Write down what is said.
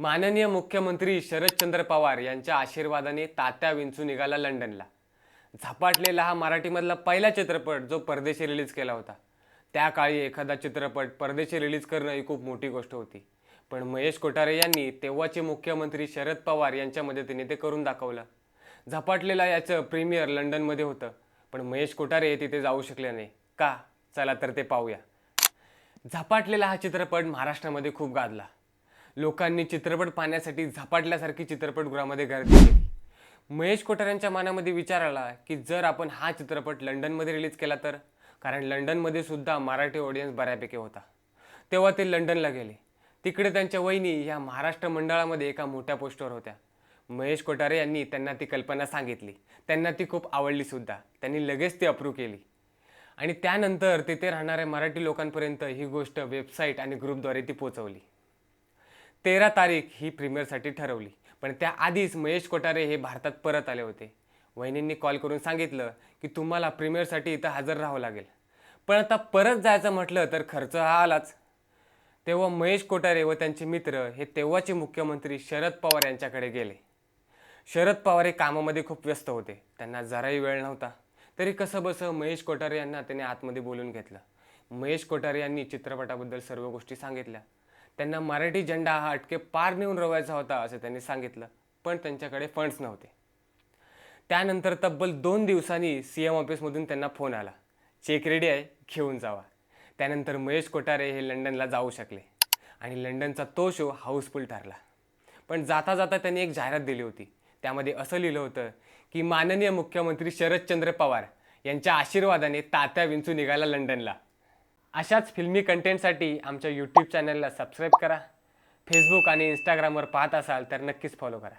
माननीय मुख्यमंत्री शरदचंद्र पवार यांच्या आशीर्वादाने तात्या विंचू निघाला लंडनला. झपाटलेला हा मराठीमधला पहिला चित्रपट जो परदेशी रिलीज केला होता. त्या काळी एखादा चित्रपट परदेशी रिलीज करणं ही खूप मोठी गोष्ट होती. पण महेश कोठारे यांनी तेव्हाचे मुख्यमंत्री शरद पवार यांच्या मदतीने ते करून दाखवलं. झपाटलेला याचं प्रीमियर लंडनमध्ये होतं पण महेश कोठारे तिथे जाऊ शकले नाही. का? चला तर ते पाहूया. झपाटलेला हा चित्रपट महाराष्ट्रामध्ये खूप गाजला. लोकांनी चित्रपट पाहण्यासाठी झपाटल्यासारखी चित्रपटगृहामध्ये गर्दी केली. महेश कोठाऱ्यांच्या मनामध्ये विचार आला की जर आपण हा चित्रपट लंडनमध्ये रिलीज केला तर? कारण लंडनमध्ये सुद्धा मराठी ऑडियन्स बऱ्यापैकी होता. तेव्हा ते लंडनला गेले. तिकडे त्यांच्या वहिनी ह्या महाराष्ट्र मंडळामध्ये एका मोठ्या पोस्टवर होत्या. महेश कोठारे यांनी त्यांना ती कल्पना सांगितली. त्यांना ती खूप आवडलीसुद्धा त्यांनी लगेच ती अप्रूव्ह केली. आणि त्यानंतर तिथे राहणाऱ्या मराठी लोकांपर्यंत ही गोष्ट वेबसाईट आणि ग्रुपद्वारे ती पोचवली. तेरा तारीख ही प्रीमियरसाठी ठरवली. पण त्याआधीच महेश कोठारे हे भारतात परत आले होते. वहिनींनी कॉल करून सांगितलं की तुम्हाला प्रीमियरसाठी इथं हजर राहावं लागेल. पण आता परत जायचं म्हटलं तर खर्च हा आलाच. तेव्हा महेश कोठारे व त्यांचे मित्र हे तेव्हाचे मुख्यमंत्री शरद पवार यांच्याकडे गेले. शरद पवार हे कामामध्ये खूप व्यस्त होते. त्यांना जराही वेळ नव्हता. तरी कसं बसं महेश कोठारे यांना त्याने आतमध्ये बोलून घेतलं. महेश कोठारे यांनी चित्रपटाबद्दल सर्व गोष्टी सांगितल्या. त्यांना मराठी झेंडा हा अटके पार नेऊन रवायचा होता असं त्यांनी सांगितलं पण त्यांच्याकडे फंड्स नव्हते. त्यानंतर तब्बल दोन दिवसांनी सी एम ऑफिसमधून त्यांना फोन आला. चेक रेडी आहे घेऊन जावा. त्यानंतर महेश कोठारे हे लंडनला जाऊ शकले आणि लंडनचा तो शो हाऊसफुल ठरला. पण जाता जाता त्यांनी एक जाहिरात दिली होती. त्यामध्ये असं लिहिलं होतं की माननीय मुख्यमंत्री शरदचंद्र पवार यांच्या आशीर्वादाने तात्या विंचू निघाला लंडनला. अशाच फिल्मी कंटेंटसाठी आमच्या यूट्यूब चॅनलला सबस्क्राईब करा. फेसबुक आणि इंस्टाग्रामवर पाहत असाल तर नक्कीच फॉलो करा.